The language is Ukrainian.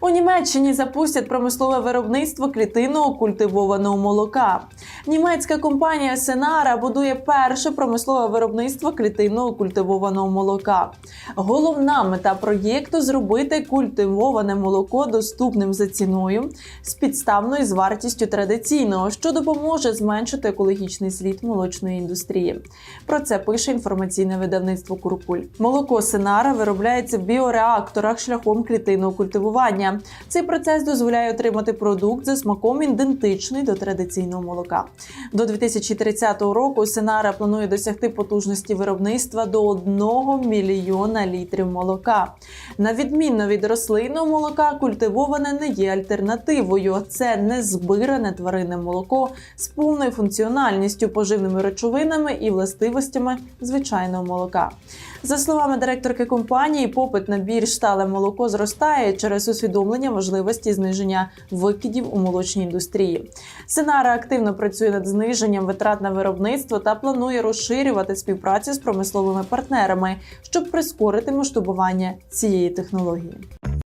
У Німеччині запустять промислове виробництво клітинного культивованого молока. Німецька компанія Сенара будує перше промислове виробництво клітинного культивованого молока. Головна мета проєкту зробити культивоване молоко доступним за ціною з підставною з вартістю традиційного, що допоможе зменшити екологічний слід молочної індустрії. Про це пише інформаційне видавництво Куркуль. Молоко Сенара виробляється в біореакторах шляхом клітинного культивування. Цей процес дозволяє отримати продукт за смаком ідентичний до традиційного молока. До 2030 року Сенара планує досягти потужності виробництва до 1 мільйона літрів молока. На відміну від рослинного молока, культивоване не є альтернативою. Це не збиране тваринне молоко з повною функціональністю, поживними речовинами і властивостями звичайного молока. За словами директорки компанії, попит на більш стале молоко зростає через усвідомлення важливості зниження викидів у молочній індустрії. Сенара активно працює над зниженням витрат на виробництво та планує розширювати співпрацю з промисловими партнерами, щоб прискорити масштабування цієї технології.